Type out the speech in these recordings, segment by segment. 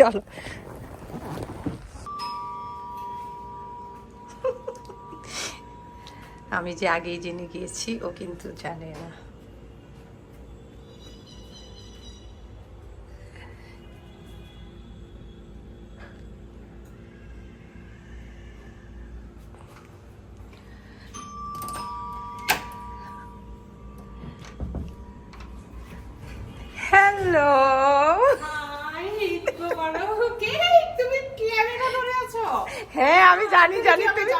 চলো। আমি যে আগেই জেনে গিয়েছি ও কিন্তু জানে না। আমি জানি জানি তুমি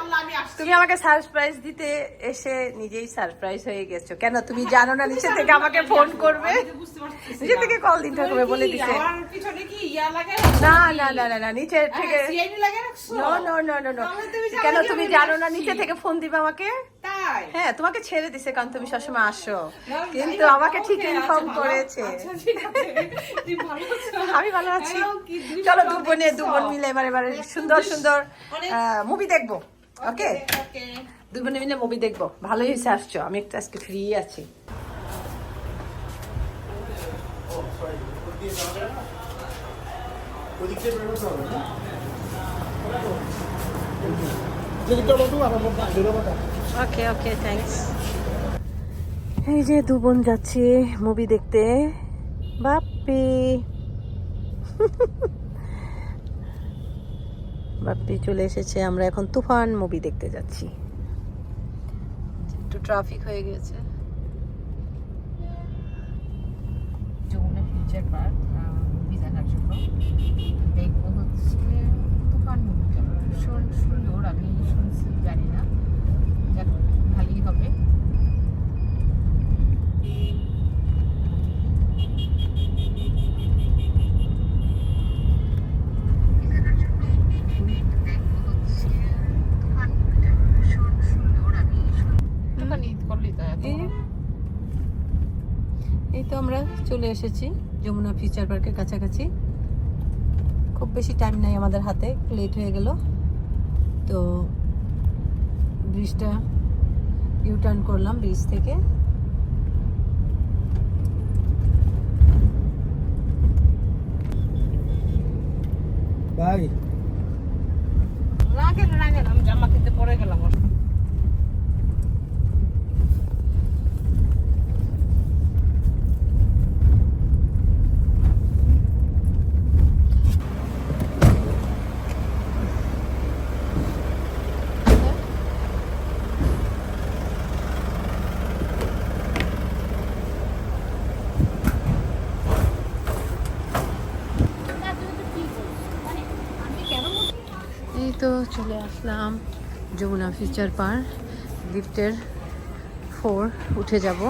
তুমি আমাকে সারপ্রাইজ দিতে এসে নিজেই সারপ্রাইজ হয়ে গেছো। কেন? তুমি জানো না নিচে থেকে আমাকে ফোন করবে? নিচে থেকে কল দিন থাকবে বলে দিছে। না না না না না নিচে থেকে no no no no no কেন? তুমি জানো না নিচে থেকে ফোন দিবে আমাকে? হ্যাঁ তোমাকে ছেড়ে দিছে কারণ তুমি সবসময় আসো। কিন্তু আমাকে ঠিক ইনফর্ম করেছে। আমি ভালো আছি। চলো দু বোনে দু বোন মিলে এবার এবারে সুন্দর সুন্দর মুভি দেখব। ওকে দুই বোনে মিলে মুভি দেখব। ভালোই হয়েছে আসছো। আমি একটু আজকে ফ্রি আছি। ওকে ওকে থ্যাঙ্কস এই যে দু বোন যাচ্ছি মুভি দেখতে। বাপ্পি। বাপ্পি চলে এসেছে আমরা এখন তুফান মুভি দেখতে যাচ্ছি। একটু ট্রাফিক হয়ে গেছে। যমুনা ফিউচার পার্ক মুভি দেখার জন্য। দেখব হচ্ছে তুফান মুভিটা ভীষণ সুন্দর আমি শুনছি জানি না যাক ভালোই হবে এই- তো আমরা চলে এসেছি যমুনা ফিউচার পার্কের কাছাকাছি। খুব বেশি টাইম নাই আমাদের হাতে লেট হয়ে গেল। তো ব্রিজটা ইউ টার্ন করলাম ব্রিজ থেকে ভাই রাখেন রাখেন আমি জামা কিনতে পরে গেলাম এই তো চলে আসলাম যমুনা ফিচার পার্ক লিফটের ফোর উঠে যাব।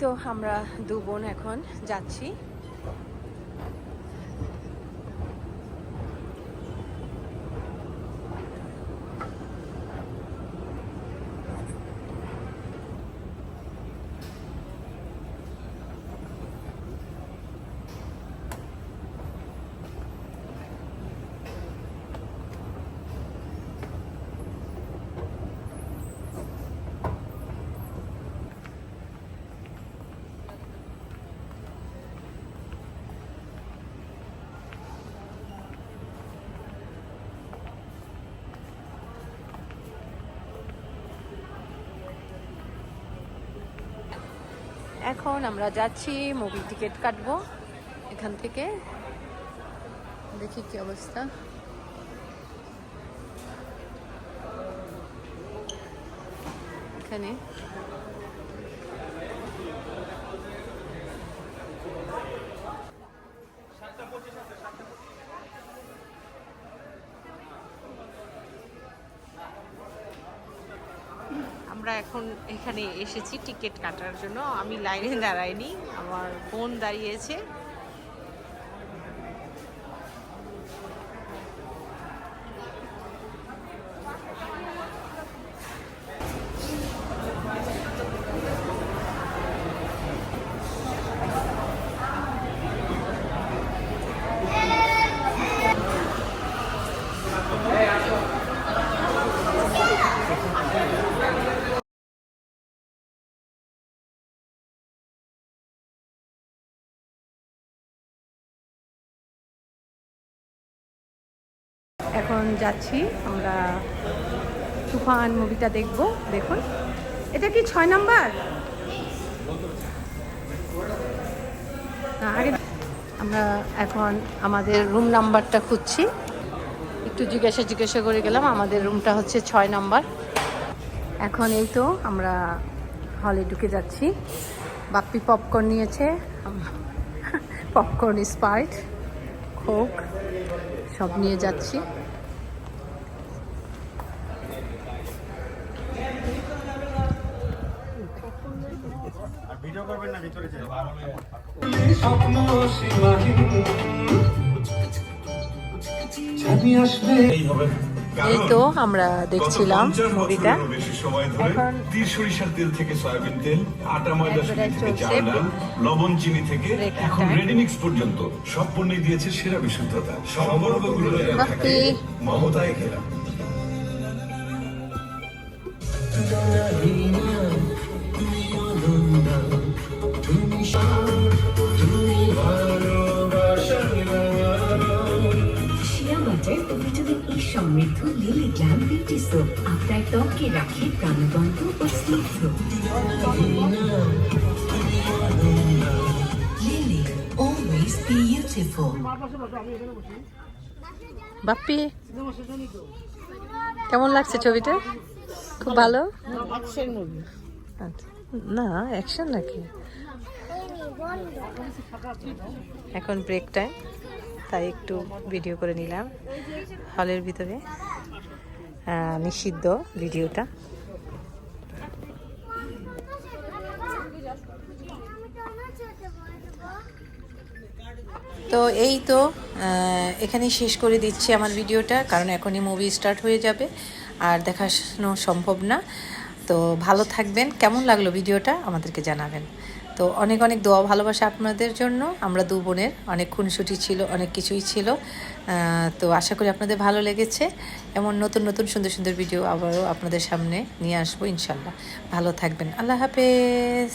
তো আমরা দু বোন এখন যাচ্ছি। এখন আমরা যাচ্ছি মুভি টিকিট কাটবো এখান থেকে। দেখি কি অবস্থা। এখানে। আমরা এখন এখানে এসেছি টিকিট কাটার জন্য। আমি লাইনে দাঁড়াইনি আমার বোন দাঁড়িয়েছে। এখন যাচ্ছি, আমরা তুফান মুভিটা দেখব, দেখুন। এটা কি ছয় নাম্বার? আগে আমরা এখন আমাদের রুম নাম্বারটা খুঁজছি। একটু জিজ্ঞাসা জিজ্ঞাসা করে গেলাম, আমাদের রুমটা হচ্ছে ছয় নাম্বার। এখন এই তো আমরা হলে ঢুকে যাচ্ছি। বাপ্পি পপকর্ন নিয়েছে পপকর্ন স্পাইট কোক সব নিয়ে যাচ্ছি। এই তো আমরা দেখছিলাম মুভিটা। বেশি সময় ধরে এখন তীর সরিষার তেল থেকে সয়াবিন তেল আটা ময়দা থেকে চাল লবণ চিনি থেকে এখন time. রেডিমিক্স পর্যন্ত সব পণ্যে দিয়েছে সেরা বিশুদ্ধতা। যেন থাকে মমতায় ঘেরা ভিটামিন সমৃদ্ধ লিলি গ্ল্যাম বিউটি সোপ আপনার ত্বককে রাখে প্রাণবন্ত ও স্নিগ্ধ লিলি অলওয়েজ বিউটিফুল বাপ্পি, কেমন লাগছে ছবিটা? খুব ভালো। না অ্যাকশন নাকি? এখন ব্রেক টাইম তাই একটু ভিডিও করে নিলাম। হলের ভিতরে নিষিদ্ধ ভিডিওটা। তো এই তো এখানেই শেষ করে দিচ্ছি আমার ভিডিওটা, কারণ এখনই মুভি স্টার্ট হয়ে যাবে, আর দেখানো সম্ভব না। তো ভালো থাকবেন, কেমন লাগল ভিডিওটা আমাদেরকে জানাবেন। তো অনেক অনেক দোয়া ভালোবাসা আপনাদের জন্য। আমরা দু বোনের অনেক খুনসুটি ছিল, অনেক কিছুই ছিল। তো আশা করি আপনাদের ভালো লেগেছে। এমন নতুন নতুন সুন্দর সুন্দর ভিডিও আবারও আপনাদের সামনে নিয়ে আসব ইনশাল্লাহ। ভালো থাকবেন। আল্লাহ হাফেজ।